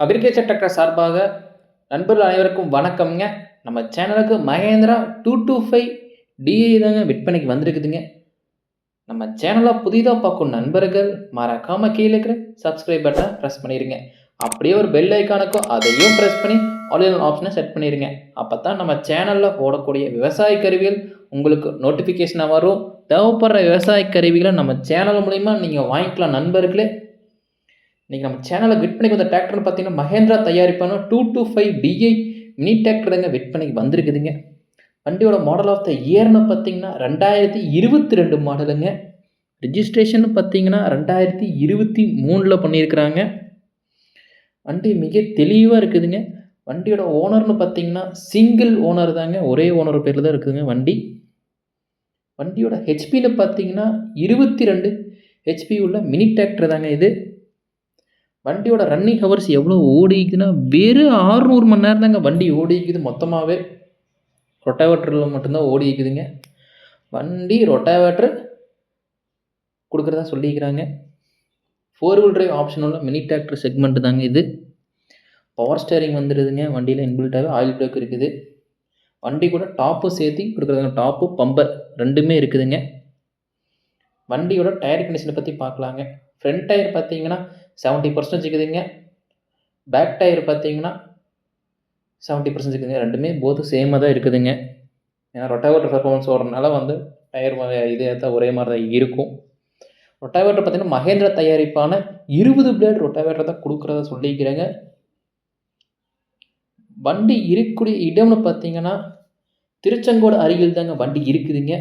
Agriculture Tector சார்பாக நண்பர்கள் அனைவருக்கும் வணக்கம்ங்க. நம்ம சேனலுக்கு Mahindra two two five D தாங்க விற்பனைக்கு வந்திருக்குதுங்க. நம்ம சேனலை புதிதாக பார்க்கும் நண்பர்கள் மறக்காமல் கீழே இருக்கிற சப்ஸ்கிரைப் பட்டனை ப்ரெஸ் பண்ணிடுங்க அப்படியே ஒரு பெல் ஐக்கானுக்கும் அதையும் ப்ரெஸ் பண்ணி ஆன்லைன் ஆப்ஷனை செட் பண்ணிடுங்க அப்போ தான் நம்ம சேனலில் போடக்கூடிய விவசாய கருவிகள் உங்களுக்கு நோட்டிஃபிகேஷனாக வரும். தேவைப்படுற விவசாய கருவிகளை நம்ம சேனல் மூலிமா நீங்கள் வாங்கிக்கலாம் நண்பர்களே. இன்றைக்கி நம்ம சேனலில் விற்பனைக்கு வந்த டிராக்டர்னு பார்த்தீங்கன்னா Mahindra தயாரிப்பான two two five DI mini tractor தாங்க விற்பனைக்கு வந்திருக்குதுங்க. வண்டியோட மாடல் ஆஃப் த இயர்னு பார்த்தீங்கன்னா ரெண்டாயிரத்தி இருபத்தி ரெண்டு மாடலுங்க ரிஜிஸ்ட்ரேஷன் பார்த்தீங்கன்னா ரெண்டாயிரத்தி இருபத்தி மூணில் பண்ணியிருக்கிறாங்க வண்டி மிக தெளிவாக இருக்குதுங்க. வண்டியோட ஓனர்னு பார்த்தீங்கன்னா சிங்கிள் ஓனர் தாங்க. ஒரே ஓனர் பேரில் தான் இருக்குதுங்க வண்டி. வண்டியோட ஹெச்பியில் பார்த்தீங்கன்னா இருபத்தி ரெண்டு ஹெச்பி உள்ள மினி டிராக்டர் தாங்க இது. வண்டியோட ரன்னிங் ஹவர்ஸ் எவ்வளோ ஓடிக்குதுன்னா வெறும் ஆறுநூறு மணி நேரம் தாங்க வண்டி ஓடிக்குது. மொத்தமாகவே ரொட்டாவேட்டரில் மட்டும்தான் ஓடிக்குதுங்க. வண்டி ரொட்டாவேட்டர் கொடுக்குறதா சொல்லிக்கிறாங்க. ஃபோர் வீல் டிரைவ் ஆப்ஷன் உள்ள மினி டிராக்டர் செக்மெண்ட் தாங்க இது. பவர் ஸ்டேரிங் வந்துடுதுங்க வண்டியில் இன்பில்ட்டாகவே ஆயில் பிரேக் இருக்குது. வண்டி கூட டாப்பு சேர்த்து கொடுக்குறதுங்க. டாப்பு பம்பர் ரெண்டுமே இருக்குதுங்க. வண்டியோட டயர் கண்டிஷனை பற்றி பார்க்கலாங்க. ஃப்ரண்ட் டயர் பார்த்தீங்கன்னா செவன்ட்டி பர்சன்டேஜ் இருக்குதுங்க பேக் டயர் பார்த்தீங்கன்னா செவன்ட்டி பர்சன்டேஜ் இருக்குதுங்க ரெண்டுமே போது சேமாக தான் இருக்குதுங்க. ஏன்னா ரொட்டாவேட்டர் பர்ஃபார்மன்ஸ் ஓடுறதுனால வந்து டயர் இதே தான் ஒரே மாதிரி தான் இருக்கும். ரொட்டாவேட்டர் பார்த்தீங்கன்னா மகேந்திரா தயாரிப்பான இருபது பிளேட் ரொட்டாவேட்டர் தான் கொடுக்குறத சொல்லிக்கிறேங்க. வண்டி இருக்கக்கூடிய இடம்னு பார்த்தீங்கன்னா திருச்செங்கோடு அருகில் தாங்க வண்டி இருக்குதுங்க.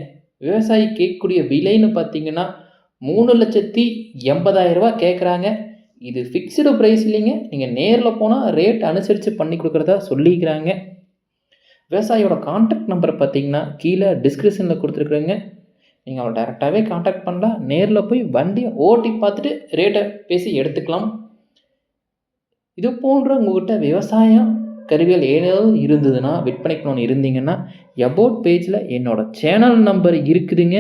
விவசாயி கேட்கக்கூடிய விலைன்னு பார்த்தீங்கன்னா மூணு லட்சத்தி எண்பதாயிரரூபா கேட்குறாங்க. இது ஃபிக்ஸ்டு ப்ரைஸ் இல்லைங்க. நீங்கள் நேரில் போனால் ரேட் அனுசரித்து பண்ணி கொடுக்குறதா சொல்லிக்கிறாங்க. விவசாயியோட காண்டாக்ட் நம்பர் பார்த்தீங்கன்னா கீழே டிஸ்கிரிப்ஷனில் கொடுத்துருக்குறேங்க. நீங்கள் அவளை டேரெக்டாகவே காண்டாக்ட் பண்ணலாம். நேரில் போய் வண்டியை ஓட்டி பார்த்துட்டு ரேட்டை பேசி எடுத்துக்கலாம். இது போன்ற உங்கள்கிட்ட விவசாயம் கருவிகள் ஏதாவது இருந்ததுன்னா விற்பனைக்கு ஒன்று இருந்தீங்கன்னா எபோட் பேஜில் என்னோடய சேனல் நம்பர் இருக்குதுங்க.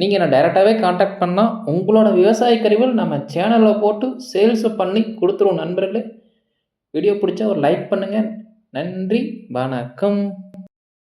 நீங்கள் நான் டைரெக்டாகவே காண்டாக்ட் பண்ணால் உங்களோட விவசாய கருவிகள் நம்ம சேனலில் போட்டு சேல்ஸு பண்ணி கொடுத்துருவோம் நண்பர்களே. வீடியோ பிடிச்சா ஒரு லைக் பண்ணுங்கள் நன்றி. வணக்கம்.